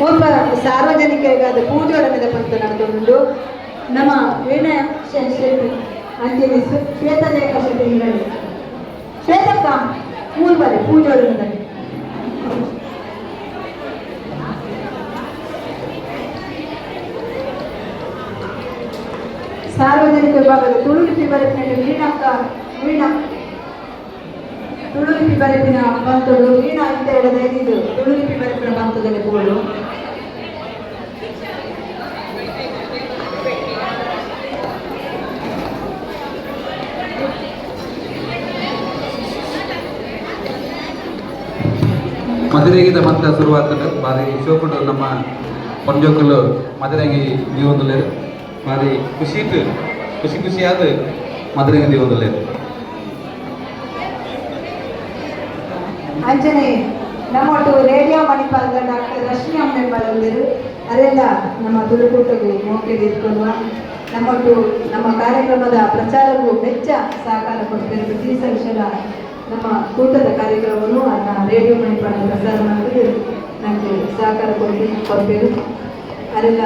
ಒಬ್ಬ ಸಾರ್ವಜನಿಕರಿಗಾದ ಪೂಜೋಡನದ ಪಂತ ನಡೆದುಕೊಂಡು ನಮ್ಮ ವೀಣಾ ಶೆಟ್ಟಿ ಅಂತಿಮ ಶ್ವೇತಲೇಖ ಶೆಟ್ಟಿ ಶ್ವೇತಕ್ಕ ಮೂಲ್ವರೆ ಬರೆ ಪೂಜೋಡನದಲ್ಲಿ ಸಾರ್ವಜನಿಕ ವಿಭಾಗದ ತುಳುಲಿಪಿ ಬರೆಪಿನಲ್ಲಿ ವೀಣಕ್ಕ ವೀಣಾ ತುಳುಲಿಪಿ ಬರೆಪಿನ ಪಂತಗಳು ವೀಣಾ ಅಂತ ಹೇಳಿದ ಇದು ತುಳುಲಿಪಿ ಬರೆಪಿನ ಪಂತದಲ್ಲಿ ಕೂಡು ಮದುವೆಗಿದ ಮತ್ತೆ ಶುರುವಾಗ್ತದೆ ಬಾರಿ ಶೋಕುಡು ನಮ್ಮ ಪಂಜೋಕಲು ಮದುವೆಗೆ ಜೀವನದಲ್ಲಿ ಬಾರಿ ಖುಷಿ ಖುಷಿ ಖುಷಿಯಾದ ಮದುವೆಗೆ ಜೀವನದಲ್ಲಿ ಅಂಜನೆ ನಮ್ಮೊಟ್ಟು ರೇಡಿಯೋ ಮಣಿಪಾಲದ ಡಾಕ್ಟರ್ ರಶ್ಮಿ ಅಮ್ಮೆ ಬಂದಿರು ಅದೆಲ್ಲ ನಮ್ಮ ತುಳುಕೂಟಗೂ ಮೋಕೆಗೆ ಇಟ್ಕೊಂಡು ನಮ್ಮೊಟ್ಟು ನಮ್ಮ ಕಾರ್ಯಕ್ರಮದ ಪ್ರಚಾರವು ವೆಚ್ಚ ಸಹಕಾರ ಕೊಡ್ತಿರೋದು ಈ ಸಂಶಯ ನಮ್ಮ ಕೂಟದ ಕಾರ್ಯಕ್ರಮವನ್ನು ಅದನ್ನ ರೇಡಿಯೋ ಮಣಿಪಾಲ ಪ್ರಸಾರ ಮಾಡೋದು ನನಗೆ ಸಹಕಾರ ಕೊಡ್ತೀನಿ ಕೊಡ್ಬೇಕು ಅದರಿಂದ